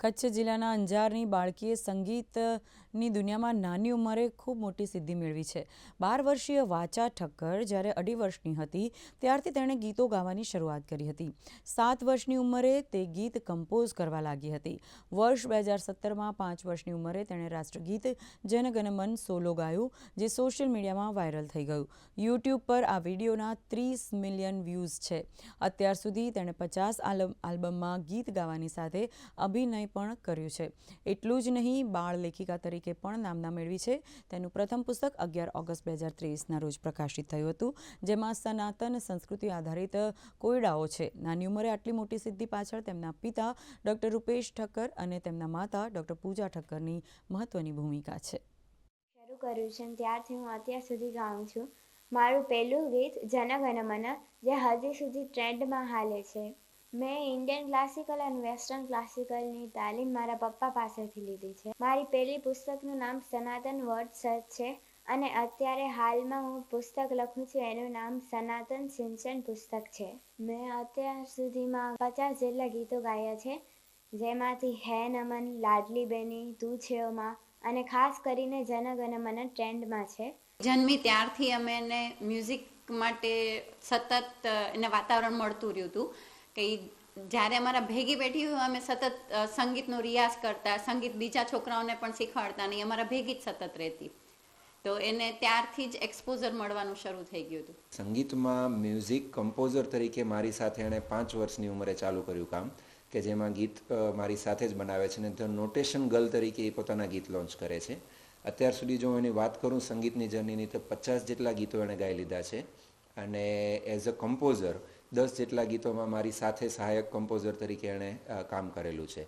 કચ્છ જિલ્લાના અંજારની બાળકીએ સંગીતની દુનિયામાં નાની ઉંમરે ખૂબ મોટી સિદ્ધિ મેળવી છે. બાર વર્ષીય વાચા ઠક્કર જ્યારે અઢી વર્ષની હતી, ત્યારથી તેણે ગીતો ગાવાની શરૂઆત કરી હતી. સાત વર્ષની ઉંમરે તે ગીત કમ્પોઝ કરવા લાગી હતી. વર્ષ બે હજાર સત્તરમાં પાંચ વર્ષની ઉંમરે તેણે રાષ્ટ્રગીત જન ગણ સોલો ગાયું, જે સોશિયલ મીડિયામાં વાયરલ થઈ ગયું. યુટ્યુબ પર આ વિડીયોના ત્રીસ મિલિયન વ્યૂઝ છે. અત્યાર સુધી તેણે પચાસ આલ્બમમાં ગીત ગાવાની સાથે અભિનય પણ કર્યું છે. એટલું જ નહીં, બાળ લેખિકા તરીકે પણ નામના મેળવી છે. તેનું પ્રથમ પુસ્તક અગિયાર ઓગસ્ટ બે હજાર ત્રેવીસના રોજ પ્રકાશિત થયું હતું, જેમાં સનાતન સંસ્કૃતિ આધારિત કોયડાઓ છે. નાની ઉંમરે આટલી મોટી સિદ્ધિ પાછળ તેમના પિતા ડૉક્ટર રૂપેશ ઠક્કર અને તેમના માતા ડૉક્ટર પૂજા ઠક્કરની મહત્ત્વની ભૂમિકા છે. શરૂ કર્યું છે. ત્યારથી હું અત્યાર સુધી ગાઉં છું. મારું પહેલું ગીત જનગણમન, જે હજી સુધી ટ્રેન્ડમાં હાલે છે. મેં ઇન્ડિયન ક્લાસિકલ અને વેસ્ટર્ન ક્લાસિકલની તાલીમ મારા પપ્પા પાસેથી લીધી છે. મારી પહેલી પુસ્તકનું નામ સનાતન વર્ડ સર્ચ છે અને અત્યારે હાલમાં હું પુસ્તક લખું છું. એનું નામ સનાતન સિંચન પુસ્તક છે. મેં અત્યાર સુધીમાં પચાસ જેટલા ગીતો ગાયા છે, જેમાંથી હે નમન, લાડલી બેની, તું છે અને ખાસ કરીને જનગણ મન ટ્રેન્ડમાં છે. જન્મી ત્યારથી અમે એને મ્યુઝિક માટે સતત એને વાતાવરણ મળતું રહ્યું હતું. કે જ્યારે અમારા ભેગી બેઠી હોય, અમે સતત સંગીતનો રિયાઝ કરતા, સંગીત બીજા છોકરાઓને પણ શીખવાડતા નહીં અમારા ભેગી જ સતત રહેતી. તો એને ત્યારથી જ એક્સપોઝર મળવાનું શરૂ થઈ ગયું હતું. સંગીતમાં મ્યુઝિક કમ્પોઝર તરીકે મારી સાથે એણે પાંચ વર્ષની ઉંમરે ચાલુ કર્યું કામ, કે જેમાં ગીત મારી સાથે જ બનાવે છે અને ધ નોટેશન ગર્લ તરીકે એ પોતાના ગીત લોન્ચ કરે છે. અત્યાર સુધી જો એની વાત કરું સંગીતની જર્નીની તો પચાસ જેટલા ગીતો એણે ગાઈ લીધા છે. અને એઝ અ કમ્પોઝર દસ જેટલા ગીતોમાં મારી સાથે સહાયક કમ્પોઝર તરીકે એણે કામ કરેલું છે.